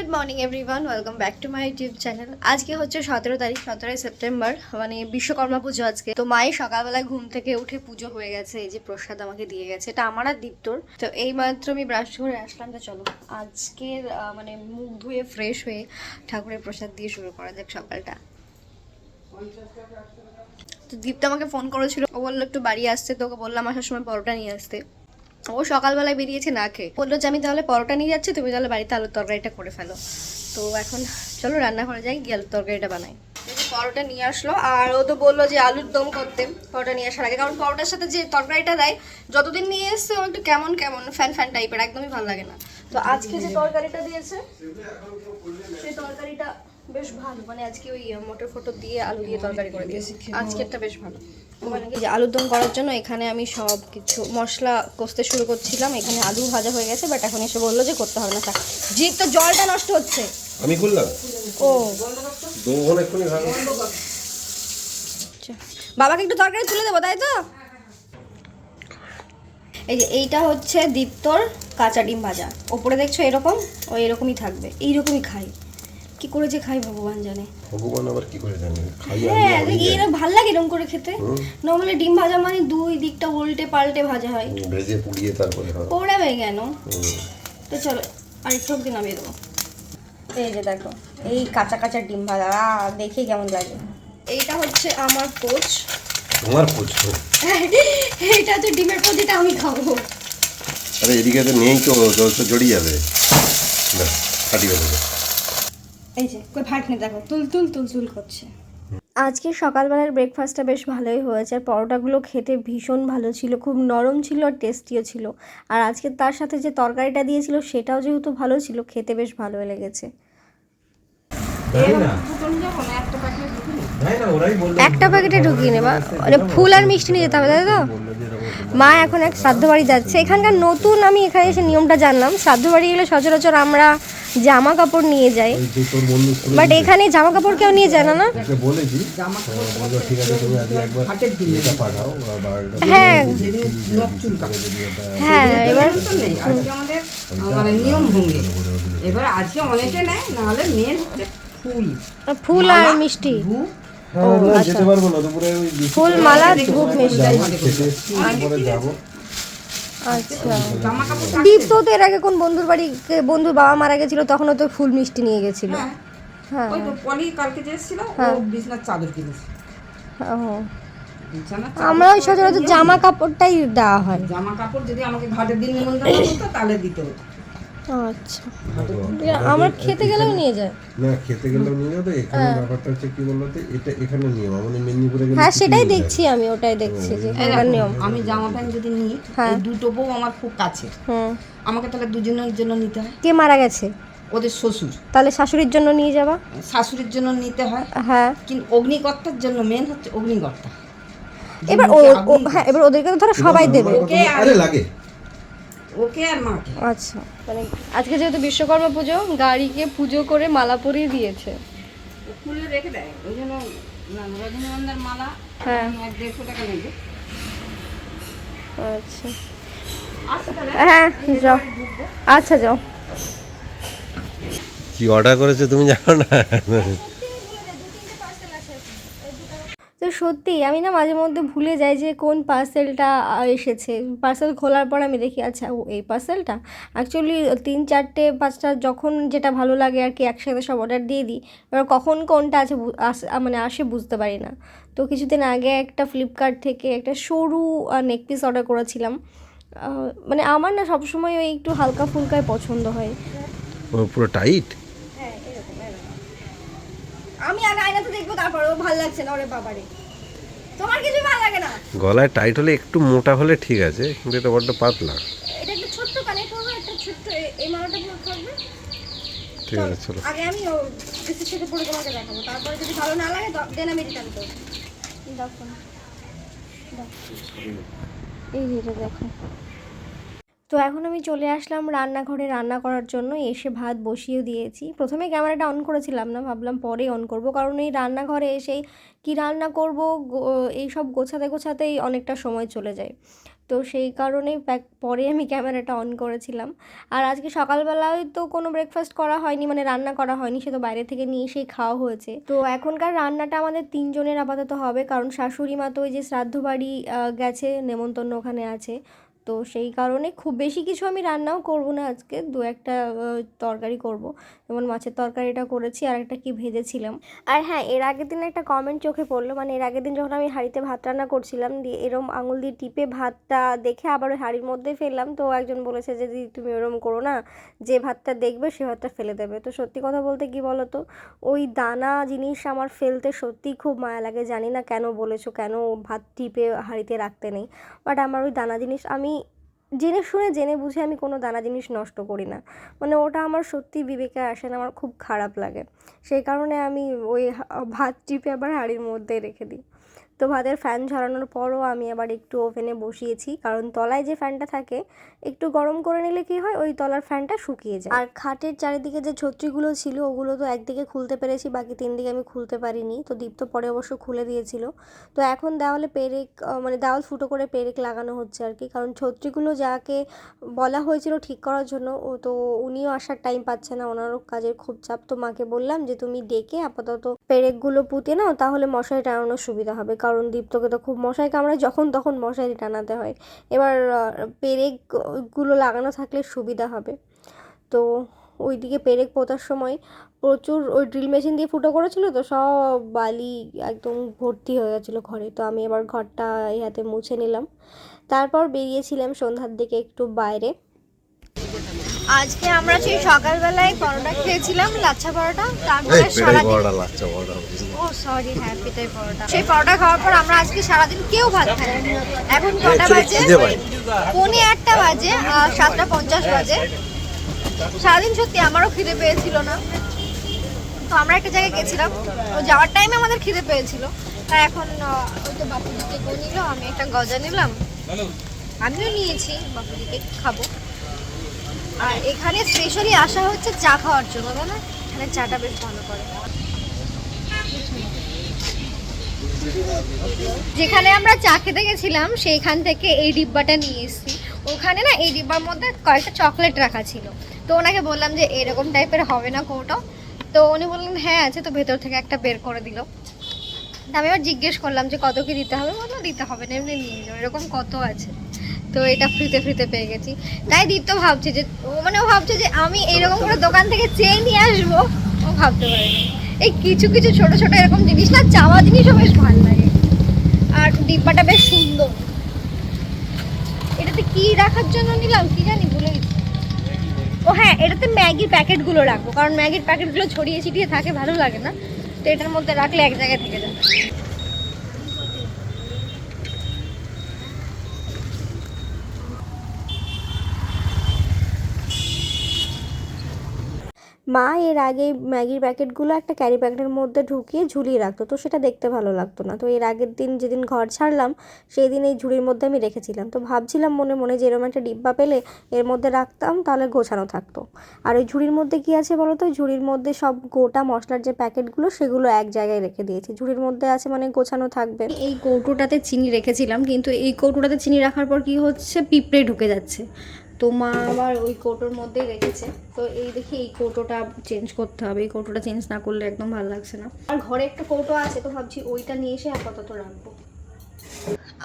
Good morning everyone welcome back to my YouTube channel আজকে হচ্ছে সতেরো তারিখ, সতেরোই সেপ্টেম্বর। মানে বিশ্বকর্মা পুজো আজকে। তো মায়ের সকালবেলায় ঘুম থেকে উঠে পুজো হয়ে গেছে। এই যে প্রসাদ আমাকে দিয়ে গেছে। এটা আমার আর দীপ্তর। তো এই মাত্র আমি ব্রাশ করে আসলাম। তো চলো, আজকের মানে মুখ ধুয়ে ফ্রেশ হয়ে ঠাকুরের প্রসাদ দিয়ে শুরু করা যাক সকালটা। তো দীপ্ত আমাকে ফোন করেছিল। ও বলল, একটু বাড়ি আসতে। তো ওকে বললাম, আসার সময় পরোটা নিয়ে আসতে। ও সকালবেলায় বেরিয়েছে, না খেয়ে। বলল, যে আমি তাহলে পরোটা নিয়ে যাচ্ছি, তুমি তাহলে বাড়িতে আলুর তরকারিটা করে ফেলো। তো এখন চলো রান্না রান্নাঘরে যাই, গিয়ে আলুর তরকারিটা বানাই। পরোটা নিয়ে আসলো, আর ও তো বলল যে আলুর দম করতে, পরোটা নিয়ে আসার আগে। কারণ পরোটার সাথে যে তরকারিটা দেয়, যতদিন নিয়ে এসছে, ও একটু কেমন কেমন, ফ্যান ফ্যান টাইপের, একদমই ভালো লাগে না। তো আজকে যে তরকারিটা দিয়েছে, সেই তরকারিটা বেশ ভালো মানে আজকে ওই মটর ফটর দিয়ে আলু দিয়ে তরকারি করে দিয়েছি। আজকেরটা বেশ ভালো। মানে যে আলুর দম করার জন্য এখানে আমি সব কিছু মশলা কষতে শুরু করছিলাম। এখানে আলু ভাজা হয়ে গেছে বাট এখন এসে বলল যে করতে হবে না। থাক জিপ তো জলটা নষ্ট হচ্ছে। আমি করলাম? ও। আচ্ছা। বাবাকে একটু তরকারি তুলে দেবো তাই তো? এই যে এইটা হচ্ছে দীপ্তর কাঁচা ডিম ভাজা। ওপরে দেখছ এরকম? ও এরকমই থাকবে। এইরকমই খাই। কি করে যে খাই ভগবান জানে। ভগবান আবার কি করে জানি? খাই হ্যাঁ আমি এরকম ভালো লাগে এরকম করে খেতে। নর্মালি ডিম ভাজা মানে দুই দিকটা উল্টে পাল্টে ভাজা হয়। ভেজে পুড়িয়ে তারপরে পোড়াবে কেন? তো চলো আরেকটু অব্দি নামিয়ে দেবো। এই যে দেখো এই কাঁচা কাঁচা ডিম ভাজা দেখে কেমন লাগে। এইটা হচ্ছে আমার কোচ। তোমার পুজো এইটা হচ্ছে ডিমের পোচ এটা আমি খাব। আরে এদিকে তো নেই তো তো জড়িয়ে যাবে। না ফাটিয়ে দেবে। এই যে কই ফাটনি দেখো তুল তুল তুল তুল করছে। আজকে সকালবেলার ব্রেকফাস্টটা বেশ ভালোই হয়েছে আর পরোটাগুলো খেতে ভীষণ ভালো ছিল খুব নরম ছিল আর টেস্টিও ছিল। আর আজকে তার সাথে যে তরকারিটা দিয়েছিল সেটাও যেহেতু ভালো ছিল খেতে বেশ ভালো লেগেছে। একটা প্যাকেটে ঢুকিয়ে নেবা মানে ফুল আর মিষ্টি নিয়ে যেতে হবে তাই তো? মা এখন এক শ্রাদ্ধ বাড়ি যাচ্ছে। এখানকার নতুন আমি এখানে এসে নিয়মটা জানলাম। শ্রাদ্ধ বাড়ি গেলে সচরাচর আমরা জামা কাপড় নিয়ে যাই। বাট এখানে জামা কাপড় কেউ নিয়ে যায় না হ্যাঁ। হ্যাঁ এবার আজকে আমাদের মানে নিয়ম এবার আজকে অনেকে নেয় নাহলে মেন ফুল। ফুল আর মিষ্টি। হ্যাঁ বৃষ্টি ফুল মালা ধূপ আচ্ছা। জামা কাপড় তো এর আগে কোন বন্ধুর বাড়ি বন্ধুর বাবা মারা গেছিল তখনও তো ফুল মিষ্টি নিয়ে গেছিল। হ্যাঁ। হ্যাঁ। ওই তো পলি কালকে যে এসেছিল ও বিছনার চাদর কিনেছে। ও। আমরা ওই সচরাচর জামা কাপড়টাই দেওয়া হয়। জামা কাপড় যদি আমাকে ঘাটের দিন নিমন্ত্রণ করতো তাহলে দিতে হতো। আচ্ছা। আমরা খেতে গেলেও নিয়ে যায়। না খেতে গেলেও নিয়ে যাবে এখানে ব্যাপারটা হচ্ছে কি বলতো এটা এখানে নিয়ম আমাদের মেদিনীপুরে গেলে হ্যাঁ সেটাই দেখছি আমি ওটাই দেখছি যে নিয়ম। আমি জামা প্যান্ট যদি নিই হ্যাঁ। এই দুটো বউ আমার খুব কাছে। হুম। আমাকে তাহলে দুজনের জন্য নিতে হয়। কে মারা গেছে? ওদের শ্বশুর। তাহলে শাশুড়ির জন্য নিয়ে যাবা? শাশুড়ির জন্য নিতে হয়। হ্যাঁ। কিন্তু অগ্নিকর্তার জন্য মেন হচ্ছে অগ্নিকর্তা। এবার ও হ্যাঁ এবার ওদেরকে তো ধরো সবাই দেবে। আরে লাগে। ওকে আর মাকে আচ্ছা। মানে আজকে যেহেতু বিশ্বকর্মা পুজো গাড়িকে পুজো করে মালা পরিয়ে দিয়েছে। খুলে রেখে দেয়। ওই জন্য না, রজনীগন্ধার মালা হ্যাঁ। এক দেড়শো টাকা নেবে। আচ্ছা। আচ্ছা হ্যাঁ যাও। আচ্ছা যাও। কি অর্ডার করেছে তুমি জানো না তো সত্যি আমি না মাঝে মধ্যে ভুলে যাই যে কোন পার্সেলটা এসেছে। পার্সেল খোলার পর আমি দেখি আচ্ছা ও এই পার্সেলটা অ্যাকচুয়ালি তিন চারটে পাঁচটা যখন যেটা ভালো লাগে আর কি একসাথে সব অর্ডার দিয়ে দিই এবার কখন কোনটা আছে মানে আসে বুঝতে পারি না। তো কিছুদিন আগে একটা ফ্লিপকার্ট থেকে একটা সরু নেক পিস অর্ডার করেছিলাম। মানে আমার না সবসময় ওই একটু হালকা ফুলকায় পছন্দ হয়। পুরো টাইট আমি আগে আয়নাতে দেখব তারপর ও ভালো লাগছে না ওরে বাবারে। তোমার কিছু ভালো লাগে না? গলায় টাইট হলে একটু মোটা হলে ঠিক আছে কিন্তু এটা বড্ড পাতলা। এটা একটু ছোট্ট কানে করবে একটা ছোট্ট এই মালাটা পুরো থাকবে ঠিক আছে চলো। আগে আমি ও কিছু সাথে পরে তোমাকে দেখাবো তারপরে যদি ভালো না লাগে দেন আমি রিটার্ন করব। দেখো দাও। এই যে এটা দেখো। তো এখন আমি চলে আসলাম রান্নাঘরে রান্না করার জন্য। এসে ভাত বসিয়ে দিয়েছি। প্রথমে ক্যামেরাটা অন করেছিলাম না, ভাবলাম পরে অন করব। কারণ এই রান্নাঘরে এসেই কি রান্না করব এই সব গোছাতে গোছাতেই অনেকটা সময় চলে যায়। তো সেই কারণেই পরে আমি ক্যামেরাটা অন করেছিলাম। আর আজকে সকালবেলায় তো কোনো ব্রেকফাস্ট করা হয়নি মানে রান্না করা হয়নি, সে তো বাইরে থেকে নিয়ে এসেই খাওয়া হয়েছে। তো এখনকার রান্নাটা আমাদের তিনজনের আপাতত হবে। কারণ শাশুড়ি মা তো ওই যে শ্রাদ্ধ বাড়ি গেছে, নেমন্তন্ন ওখানে আছে। তো সেই কারণে খুব বেশি কিছু আমি রান্নাও করব না আজকে, দু একটা তরকারি করব। যেমন মাছের তরকারিটা করেছি, আর একটা কি ভেজেছিলাম। আর হ্যাঁ এর আগের দিন একটা কমেন্ট চোখে পড়ল মানে এর আগের দিন যখন আমি হাঁড়িতে ভাত রান্না করছিলাম, দিয়ে এরম আঙুল দিয়ে টিপে ভাতটা দেখে আবার ওই হাঁড়ির মধ্যে ফেললাম, তো একজন বলেছে যে, দিদি, তুমি ওরম করো না, যে ভাতটা দেখবে সে ভাতটা ফেলে দেবে। তো সত্যি কথা বলতে কি বলো তো ওই দানা জিনিস আমার ফেলতে সত্যিই খুব মায়া লাগে, জানি না কেন বলেছ, কেন ভাত টিপে হাঁড়িতে রাখতে নেই। বাট আমার ওই দানা জিনিস আমি জেনে শুনে, জেনে বুঝে আমি কোনো দানা জিনিস নষ্ট করি না। মানে ওটা আমার সত্যি বিবেকে আসে না, আমার খুব খারাপ লাগে। সেই কারণে আমি ওই ভাত টিপে আবার হাঁড়ির মধ্যে রেখে দিই। তো ভাতের ফ্যান ঝরানোর পরও আমি আবার একটু ওভেনে বসিয়েছি। কারণ তলায় যে ফ্যানটা থাকে, একটু গরম করে নিলে কি হয়, ওই তলার ফ্যানটা শুকিয়ে যায়। আর খাটের চারিদিকে যে ছত্রিগুলো ছিল, ওগুলো তো একদিকে খুলতে পেরেছি, বাকি তিন দিকে আমি খুলতে পারিনি। তো দীপ্ত পরে অবশ্য খুলে দিয়েছিল। তো এখন দেওয়ালে পেরেক মানে দেওয়াল ফুটো করে পেরেক লাগানো হচ্ছে আর কি। কারণ ছত্রিগুলো যাকে বলা হয়েছিল ঠিক করার জন্য, ও তো উনিও আসার টাইম পাচ্ছে না, ওনারও কাজের খুব চাপ। তো মাকে বললাম যে, তুমি ডেকে আপাতত পেরেকগুলো পুঁতে নাও, তাহলে মশারি টানানোর সুবিধা হবে। কারণ দীপ্তকে তো খুব মশাই কামড়ায়, যখন তখন মশারি টানাতে হয়। এবার পেরেকগুলো লাগানো থাকলে সুবিধা হবে। তো ওইদিকে পেরেক পোতার সময় প্রচুর ওই ড্রিল মেশিন দিয়ে ফুটো করেছিল তো, সব বালি একদম ভর্তি হয়ে গেছিল ঘরে। তো আমি এবার ঘরটা এই হাতে মুছে নিলাম। তারপর বেরিয়েছিলাম সন্ধ্যার দিকে একটু বাইরে। আজকে আমরা সেই সকালবেলায় পরোটা খেয়েছিলাম লাচ্ছা পরোটা। তারপরে সারাদিন ও সরি হ্যাঁ পেটাই পরোটা। সেই পরোটা খাওয়ার পর আমরা আজকে সারাদিন কেউ ভাত খাইনি। এখন কটা বাজে? পৌনে আটটা বাজে সাতটা পঞ্চাশ বাজে। সারাদিন সত্যি আমারও খিদে পেয়েছিল না। তো আমরা একটা জায়গায় গেছিলাম। তো যাওয়ার টাইমে আমাদের খিদে পেয়েছিল। তাই এখন ওই তো বাপুদিকে গো নিল আমি একটা গজা নিলাম। আমিও নিয়েছি বাপুদিকে খাব। আর এখানে স্পেশালি আসা হচ্ছে চা খাওয়ার জন্য, তাই এখানে চাটা বেশ ভালো করে। যেখানে আমরা চা খেতে গেছিলাম, সেইখান থেকে এই ডিব্বাটা নিয়ে এসেছি। ওখানে না, এই ডিব্বার মধ্যে কয়েকটা চকলেট রাখা ছিল। তো ওনাকে বললাম যে, এরকম টাইপের হবে না কৌটো? তো উনি বললেন হ্যাঁ আছে। তো ভেতর থেকে একটা বের করে দিল। আমি আবার জিজ্ঞেস করলাম যে, কত কি দিতে হবে? বলল, দিতে হবে না, এমনি নিয়ে এরকম কত আছে। তো এটা ফ্রিতে ফ্রিতে পেয়ে গেছি। তাই দীপ্ত ভাবছে যে, ও মানে ও ভাবছে যে আমি এরকম করে দোকান থেকে চেয়ে নিয়ে আসব। ও ভাবতে পারেনি। এই কিছু কিছু ছোট ছোট এরকম জিনিস না, চাওয়া জিনিসও বেশ ভালো লাগে। আর ডিব্বাটা বেশ সুন্দর। এটাতে কি রাখার জন্য নিলাম কি জানি ভুলে গেছি। ও হ্যাঁ এটাতে ম্যাগির প্যাকেটগুলো রাখব। কারণ ম্যাগির প্যাকেটগুলো ছড়িয়ে ছিটিয়ে থাকে, ভালো লাগে না। তো এটার মধ্যে রাখলে এক জায়গায় থেকে যাবে। মা এর আগে ম্যাগির প্যাকেটগুলো একটা ক্যারি প্যাকেটের মধ্যে ঢুকিয়ে ঝুলিয়ে রাখতো, তো সেটা দেখতে ভালো লাগতো না। তো এর আগের দিন যেদিন ঘর ছাড়লাম সেই দিন এই ঝুড়ির মধ্যে আমি রেখেছিলাম। তো ভাবছিলাম মনে মনে যে এরকম একটা ডিব্বা পেলে এর মধ্যে রাখতাম, তাহলে গোছানো থাকতো। আর ওই ঝুড়ির মধ্যে কী আছে বলো তো? ঝুড়ির মধ্যে সব গোটা মশলার যে প্যাকেটগুলো, সেগুলো এক জায়গায় রেখে দিয়েছি। ঝুড়ির মধ্যে আছে মানে গোছানো থাকবে। এই কৌটোটাতে চিনি রেখেছিলাম, কিন্তু এই কৌটোটাতে চিনি রাখার পর কি হচ্ছে? পিঁপড়ে ঢুকে যাচ্ছে। তো মা আবার ওই কৌটোর মধ্যেই রেখেছে। তো এই দেখি এই কৌটোটা চেঞ্জ করতে হবে। এই কৌটোটা চেঞ্জ না করলে একদম ভালো লাগছে না। আর ঘরে একটা কৌটো আছে, তো ভাবছি ওইটা নিয়ে এসে আপাতত রাখব।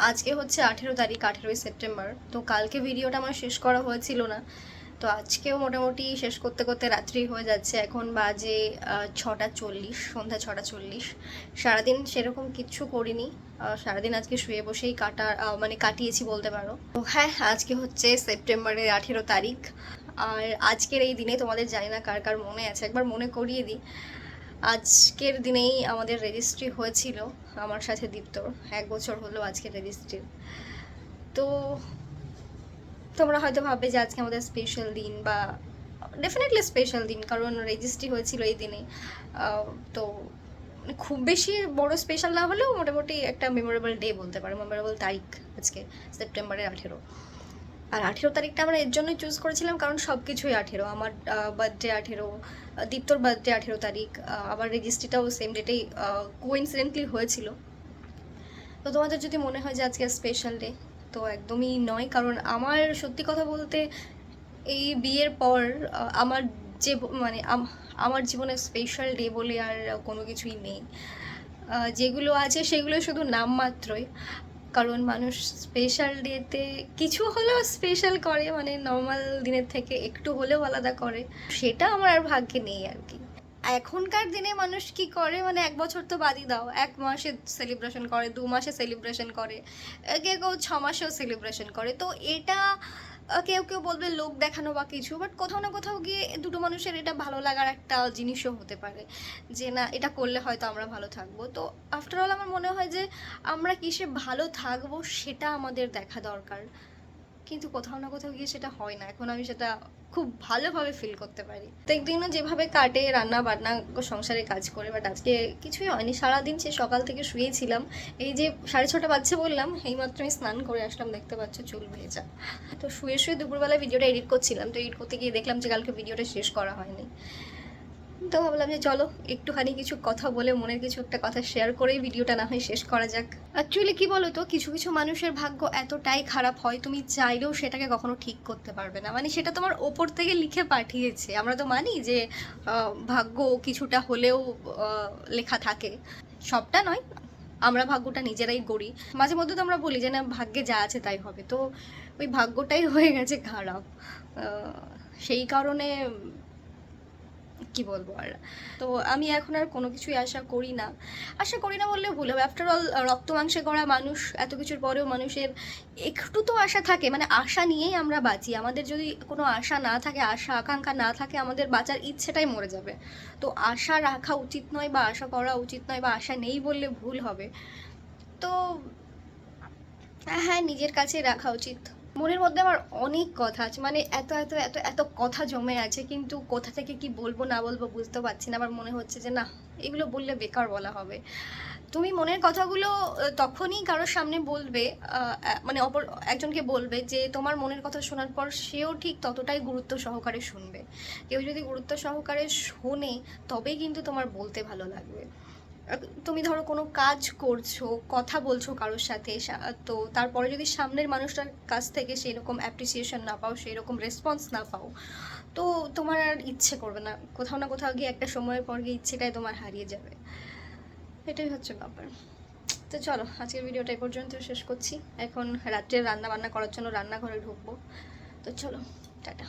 আজকে হচ্ছে আঠেরো তারিখ, আঠেরোই সেপ্টেম্বর। তো কালকে ভিডিওটা আমার শেষ করা হয়েছিল না। তো আজকেও মোটামুটি শেষ করতে করতে রাত্রি হয়ে যাচ্ছে। এখন বাজে ছটা চল্লিশ, সন্ধ্যা ছটা চল্লিশ। সারাদিন সেরকম কিচ্ছু করিনি। সারাদিন আজকে শুয়ে বসেই কাটা মানে কাটিয়েছি বলতে পারো। তো হ্যাঁ আজকে হচ্ছে সেপ্টেম্বরের আঠেরো তারিখ। আর আজকের এই দিনে তোমাদের জানি না কার কার মনে আছে, একবার মনে করিয়ে দিই। আজকের দিনেই আমাদের রেজিস্ট্রি হয়েছিল আমার সাথে দীপ্তর এক বছর হলো আজকে রেজিস্ট্রি তো তোমরা হয়তো ভাববে যে আজকে আমাদের স্পেশাল দিন বা ডেফিনেটলি স্পেশাল দিন, কারণ রেজিস্ট্রি হয়েছিল এই দিনে তো খুব বেশি বড় স্পেশাল না হলেও মোটামুটি একটা মেমোরেবল ডে বলতে পারো। মেমোরেবল তারিখ আজকে, সেপ্টেম্বরের আঠেরো। আর আঠেরো তারিখটা আমরা এর জন্যই চুজ করেছিলাম কারণ সব কিছুই আঠেরো। আমার বার্থডে আঠেরো দীপ্তর বার্থডে আঠেরো তারিখ আবার রেজিস্ট্রিটাও সেম ডেটেই কোইন্সিডেন্টলি হয়েছিল। তো তোমাদের যদি মনে হয় যে আজকে স্পেশাল ডে তো একদমই নয়। কারণ আমার সত্যি কথা বলতে এই বিয়ের পর আমার যে মানে আমার জীবনে স্পেশাল ডে বলে আর কোনো কিছুই নেই। যেগুলো আছে সেগুলো শুধু নামমাত্রই কারণ মানুষ স্পেশাল ডেতে কিছু হলেও স্পেশাল করে মানে নর্মাল দিনের থেকে একটু হলেও আলাদা করে। সেটা আমার আর ভাগ্যে নেই আর কি। এখনকার দিনে মানুষ কি করে মানে এক বছর তো বাদই দাও। এক মাসে সেলিব্রেশন করে, দু মাসে সেলিব্রেশন করে কেউ কেউ ছ মাসেও সেলিব্রেশন করে। তো এটা কেউ কেউ বলবে লোক দেখানো বা কিছু বাট কোথাও না কোথাও গিয়ে দুটো মানুষের এটা ভালো লাগার একটা জিনিসও হতে পারে, যে না, এটা করলে হয়তো আমরা ভালো থাকব। তো আফটার অল আমার মনে হয় যে আমরা কিসে ভালো থাকব সেটা আমাদের দেখা দরকার। কিন্তু কোথাও না কোথাও গিয়ে সেটা হয় না। এখন আমি সেটা খুব ভালোভাবে ফিল করতে পারি। তো প্রত্যেকদিনও যেভাবে কাটে রান্না বান্না সংসারে কাজ করে বাট আজকে কিছুই হয়নি। সারাদিন সে সকাল থেকে শুয়েছিলাম। এই যে সাড়ে ছটা বাজছে বললাম, এইমাত্র আমি স্নান করে আসলাম, দেখতে পাচ্ছ চুল ভেজা তো শুয়ে শুয়ে দুপুরবেলা ভিডিওটা এডিট করছিলাম। তো এডিট করতে গিয়ে দেখলাম যে কালকে ভিডিওটা শেষ করা হয়নি। তো ভাবলাম যে চলো, একটুখানি কিছু কথা বলে মনের কিছু একটা কথা শেয়ার করেই ভিডিওটা না হয় শেষ করা যাক। অ্যাকচুয়ালি কি বলো তো কিছু কিছু মানুষের ভাগ্য এতটাই খারাপ হয়, তুমি চাইলেও সেটাকে কখনো ঠিক করতে পারবে না। মানে সেটা তোমার ওপর থেকে লিখে পাঠিয়েছে। আমরা তো মানি যে ভাগ্য কিছুটা হলেও লেখা থাকে। সবটা নয়, আমরা ভাগ্যটা নিজেরাই গড়ি। মাঝে মধ্যে তো আমরা বলি যে, না, ভাগ্যে যা আছে তাই হবে। তো ওই ভাগ্যটাই হয়ে গেছে খারাপ। সেই কারণে কি বলব আর? তো আমি এখন আর কোনো কিছুই আশা করি না। আশা করি না বললেও ভুল হবে। আফটার অল রক্ত মাংসে গড়া মানুষ, এত কিছুর পরেও মানুষের একটু তো আশা থাকে। মানে আশা নিয়েই আমরা বাঁচি। আমাদের যদি কোনো আশা না থাকে, আশা, আকাঙ্ক্ষা না থাকে, আমাদের বাঁচার ইচ্ছেটাই মরে যাবে। তো আশা রাখা উচিত নয় বা আশা করা উচিত নয় বা আশা নেই বললে ভুল হবে। তো হ্যাঁ নিজের কাছে রাখা উচিত। মনের মধ্যে আমার অনেক কথা আছে। মানে এত এত এত এত কথা জমে আছে, কিন্তু কোথা থেকে কি বলব, না বলব বুঝতে পারছি না। আমার মনে হচ্ছে যে, না, এগুলো বললে বেকার বলা হবে। তুমি মনের কথাগুলো তখনই কারোর সামনে বলবে মানে অপর, একজনকে বলবে যে, তোমার মনের কথা শোনার পর সেও ঠিক ততটাই গুরুত্ব সহকারে শুনবে। কেউ যদি গুরুত্ব সহকারে শোনে, তবেই কিন্তু তোমার বলতে ভালো লাগবে। তুমি ধরো কোনো কাজ করছ, কথা বলছো কারোর সাথে তো তারপরে যদি সামনের মানুষটার কাছ থেকে সেই রকম অ্যাপ্রিসিয়েশন না পাও সেই রকম রেসপন্স না পাও, তো তোমার আর ইচ্ছে করবে না। কোথাও না কোথাও গিয়ে একটা সময়ের পর গিয়ে ইচ্ছেটাই তোমার হারিয়ে যাবে। এটাই হচ্ছে ব্যাপার। তো চলো, আজকের ভিডিওটা এই পর্যন্ত শেষ করছি। এখন রাত্রে রান্না বান্না করার জন্য রান্নাঘরে ঢুকবো। তো চলো, টাটা।